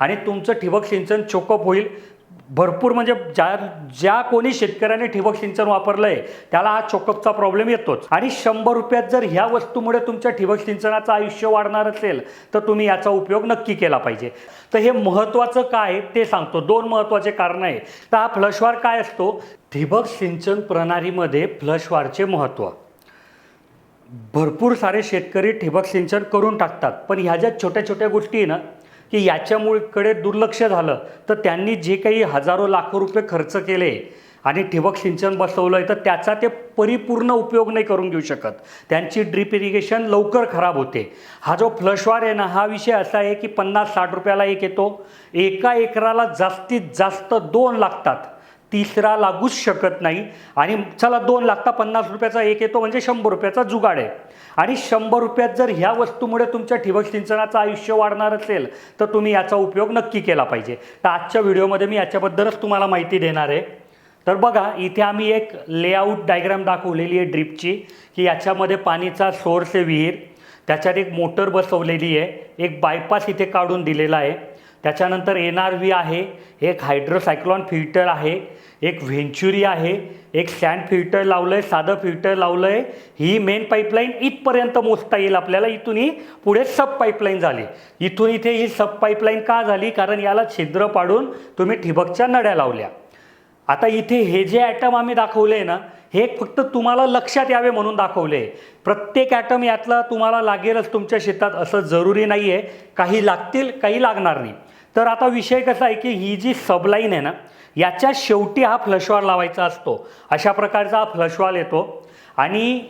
आणि तुमचं ठिबक सिंचन चोकअप होईल. भरपूर म्हणजे ज्या ज्या कोणी शेतकऱ्याने ठिबक सिंचन वापरलं आहे त्याला हा चोकअपचा प्रॉब्लेम येतोच. आणि शंभर रुपयात जर ह्या वस्तूमुळे तुमच्या ठिबक सिंचनाचं आयुष्य वाढणार असेल तर तुम्ही याचा उपयोग नक्की केला पाहिजे. तर हे महत्त्वाचं काय आहे ते सांगतो. दोन महत्त्वाचे कारण आहे तर हा फ्लशवार काय असतो? ठिबक सिंचन प्रणालीमध्ये फ्लशवारचे महत्त्व भरपूर सारे शेतकरी ठिबक सिंचन करून टाकतात. पण ह्या ज्या छोट्या छोट्या गोष्टी आहे ना की याच्यामुळेकडे दुर्लक्ष झालं. तर त्यांनी जे काही हजारो लाखो रुपये खर्च केले आणि ठिबक सिंचन बसवलं आहे तर त्याचा ते परिपूर्ण उपयोग नाही करून घेऊ शकत. त्यांची ड्रीप इरिगेशन लवकर खराब होते. हा जो फ्लशवार आहे ना हा विषय असा आहे की पन्नास साठ रुपयाला एक येतो. एका एकराला जास्तीत जास्त दोन लागतात. तिसरा लागूच शकत नाही. आणि चला दोन लागता पन्नास रुपयाचा एक येतो म्हणजे शंभर रुपयाचा जुगाड आहे. आणि शंभर रुपयात जर ह्या वस्तूमुळे तुमच्या ठिबक सिंचनाचं आयुष्य वाढणार असेल तर तुम्ही याचा उपयोग नक्की केला पाहिजे. तर आजच्या व्हिडिओमध्ये मी याच्याबद्दलच तुम्हाला माहिती देणार आहे. तर बघा इथे आम्ही एक लेआउट डायग्राम दाखवलेली आहे ड्रीपची की याच्यामध्ये पाणीचा सोर्स आहे विहीर. त्याच्यात एक मोटर बसवलेली आहे. एक बायपास इथे काढून दिलेला आहे. त्याच्यानंतर एन आर व्ही आहे एक हायड्रोसायक्लॉन फिल्टर आहे एक व्हेंच्युरी आहे एक सँड फिल्टर लावलं आहे साधं फिल्टर लावलं आहे ही मेन पाईपलाईन इथपर्यंत मोजता येईल आपल्याला. इथून ही पुढे सब पाईपलाईन झाली. इथून इथे ही सब पाईपलाईन का झाली? कारण याला छिद्र पाडून तुम्ही ठिबकच्या नड्या लावल्या. आता इथे हे जे ॲटम आम्ही दाखवले ना हे फक्त तुम्हाला लक्षात यावे म्हणून दाखवले प्रत्येक ॲटम यातला तुम्हाला लागेलच तुमच्या शेतात. असं जरुरी नाही आहे काही लागतील काही लागणार नाही. तर आता विषय कसा आहे की ही जी सबलाईन आहे ना याच्या शेवटी हा फ्लशवाल लावायचा असतो. अशा प्रकारचा हा फ्लशवाल येतो. आणि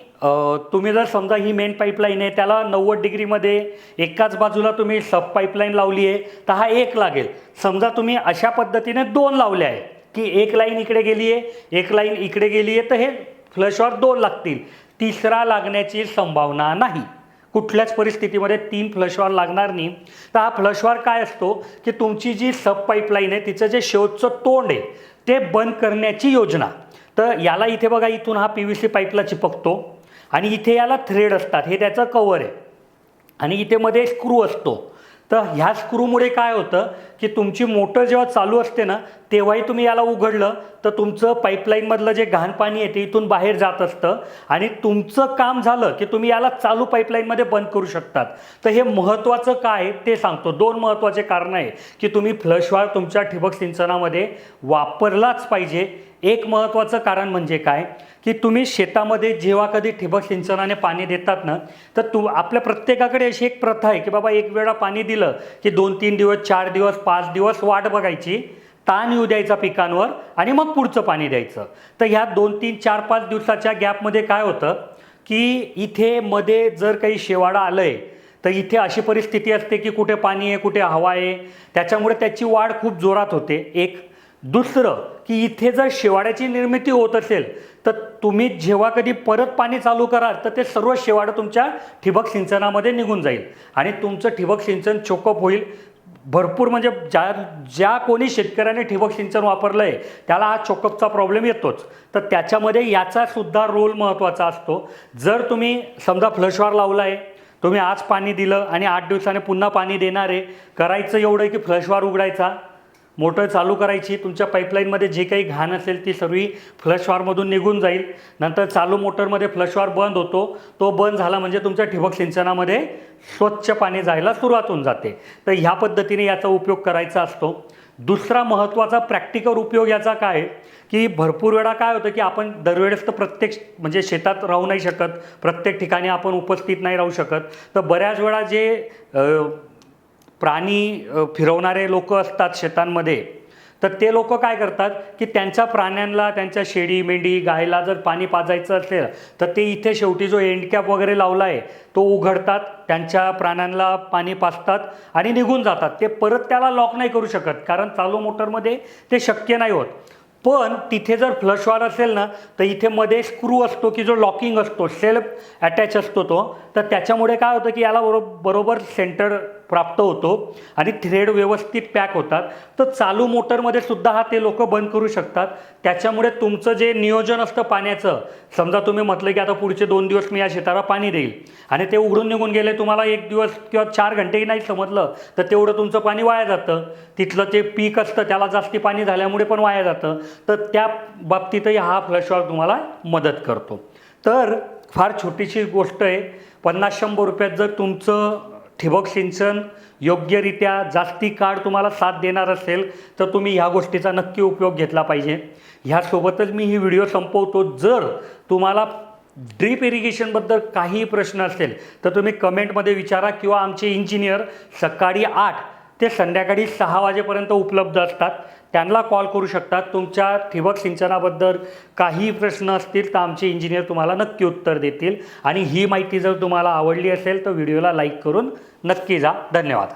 तुम्ही जर समजा ही मेन पाईपलाईन आहे त्याला नव्वद डिग्रीमध्ये एकाच बाजूला तुम्ही सब पाईपलाईन लावली आहे तर हा एक लागेल. समजा तुम्ही अशा पद्धतीने दोन लावले आहे की एक लाईन इकडे गेली आहे एक लाईन इकडे गेली आहे तर हे फ्लशवर दोन लागतील. तिसरा लागण्याची संभावना नाही. कुठल्याच परिस्थितीमध्ये तीन फ्लशवार लागणार नाही. तर हा फ्लशवार काय असतो? की तुमची जी सब पाईपलाईन आहे तिचं जे शेवटचं तोंड आहे ते बंद करण्याची योजना. तर याला इथे बघा इथून हा पी व्ही सी पाईपला चिपकतो. आणि इथे याला थ्रेड असतात. हे त्याचं कवर आहे. आणि इथे मध्ये स्क्रू असतो. तर ह्या स्क्रूमुळे काय होतं की तुमची मोटर जेव्हा चालू असते ना तेव्हाही तुम्ही याला उघडलं तर तुमचं पाईपलाईनमधलं जे घाण पाणी आहे ते इथून बाहेर जात असतं. आणि तुमचं काम झालं की तुम्ही याला चालू पाईपलाईनमध्ये बंद करू शकतात. तर हे महत्त्वाचं काय आहे ते सांगतो. दोन महत्त्वाचे कारण आहे की तुम्ही फ्लशवाळ तुमच्या ठिबक सिंचनामध्ये वापरलाच पाहिजे. एक महत्त्वाचं कारण म्हणजे काय? की तुम्ही शेतामध्ये जेव्हा कधी ठिबक सिंचनाने पाणी देतात ना तर तू आपल्या प्रत्येकाकडे अशी एक प्रथा आहे की बाबा एक वेळा पाणी दिलं की दोन तीन दिवस चार दिवस पाच दिवस वाट बघायची ताण येऊ द्यायचा पिकांवर आणि मग पुढचं पाणी द्यायचं. तर ह्या दोन तीन चार पाच दिवसाच्या गॅपमध्ये काय होतं? की इथे मध्ये जर काही शेवाळा आलं आहे तर इथे अशी परिस्थिती असते की कुठे पाणी आहे कुठे हवा आहे. त्याच्यामुळे त्याची वाढ खूप जोरात होते. एक दुसरं की इथे जर शेवाळ्याची निर्मिती होत असेल तर तुम्ही जेव्हा कधी परत पाणी चालू कराल तर ते सर्व शेवाळं तुमच्या ठिबक सिंचनामध्ये निघून जाईल. आणि तुमचं ठिबक सिंचन चोकअप होईल. भरपूर म्हणजे ज्या ज्या कोणी शेतकऱ्याने ठिबक सिंचन वापरलं आहे त्याला हा चोकअपचा प्रॉब्लेम येतोच. तर त्याच्यामध्ये याचासुद्धा रोल महत्त्वाचा असतो. जर तुम्ही समजा फ्लशवार लावला आहे तुम्ही आज पाणी दिलं आणि आठ दिवसाने पुन्हा पाणी देणार आहे करायचं एवढं की फ्लशवार उघडायचा. मोटर चालू करायची तुमच्या पाईपलाईनमध्ये जे काही घाण असेल ती सर्व फ्लशवारमधून निघून जाईल. नंतर चालू मोटरमध्ये फ्लशवार बंद होतो. तो बंद झाला म्हणजे तुमच्या ठिबक सिंचनामध्ये स्वच्छ पाणी जायला सुरुवात होऊन जाते. तर ह्या पद्धतीने याचा उपयोग करायचा असतो. दुसरा महत्त्वाचा प्रॅक्टिकल उपयोग याचा काय की भरपूर वेळा काय होतं की आपण दरवेळेस तर प्रत्येक म्हणजे शेतात राहू नाही शकत. प्रत्येक ठिकाणी आपण उपस्थित नाही राहू शकत. तर बऱ्याच वेळा जे प्राणी फिरवणारे लोक असतात शेतांमध्ये तर ते लोक काय करतात की त्यांच्या प्राण्यांना त्यांच्या शेळी मेंढी गायला जर पाणी पाजायचं असेल तर ते इथे शेवटी जो एंडकॅप वगैरे लावला आहे तो उघडतात त्यांच्या प्राण्यांना पाणी पाजतात आणि निघून जातात. ते परत त्याला लॉक नाही करू शकत कारण चालू मोटरमध्ये ते शक्य नाही होत. पण तिथे जर फ्लशवार असेल ना तर इथे मध्ये स्क्रू असतो की जो लॉकिंग असतो सेल्फ अटॅच असतो तो तर त्याच्यामुळे काय होतं की याला बरो बरोबर सेंटर प्राप्त होतो आणि थ्रेड व्यवस्थित पॅक होतात. तर चालू मोटरमध्ये सुद्धा हा ते लोक बंद करू शकतात. त्याच्यामुळे तुमचं जे नियोजन असतं पाण्याचं समजा तुम्ही म्हटलं की आता पुढचे दोन दिवस मी या शेताला पाणी देईल आणि ते उघडून निघून गेले तुम्हाला एक दिवस किंवा चार घंटेही नाही समजलं तर तेवढं तुमचं पाणी वाया जातं. तिथलं ते पीक असतं त्याला जास्ती पाणी झाल्यामुळे पण वाया जातं. तर त्या बाबतीतही हा फ्लशवॉल तुम्हाला मदत करतो. तर फार छोटीशी गोष्ट आहे पन्नास शंभर रुपयात जर तुमचं ठिबक सिंचन योग्यरित्या जास्ती काळ तुम्हाला साथ देणार असेल तर तुम्ही ह्या गोष्टीचा नक्की उपयोग घेतला पाहिजे. ह्यासोबतच मी ही व्हिडिओ संपवतो. जर तुम्हाला ड्रीप इरिगेशनबद्दल काही प्रश्न असेल तर तुम्ही कमेंटमध्ये विचारा किंवा आमचे इंजिनियर सकाळी आठ ते संध्याकाळी सहा वाजेपर्यंत उपलब्ध असतात. त्यांना कॉल करू शकतात. तुमच्या ठिबक सिंचनाबद्दल काही प्रश्न असतील तर आमचे इंजिनियर तुम्हाला नक्की उत्तर देतील. आणि ही माहिती जर तुम्हाला आवडली असेल तर व्हिडिओला लाईक करून नक्की जा. धन्यवाद.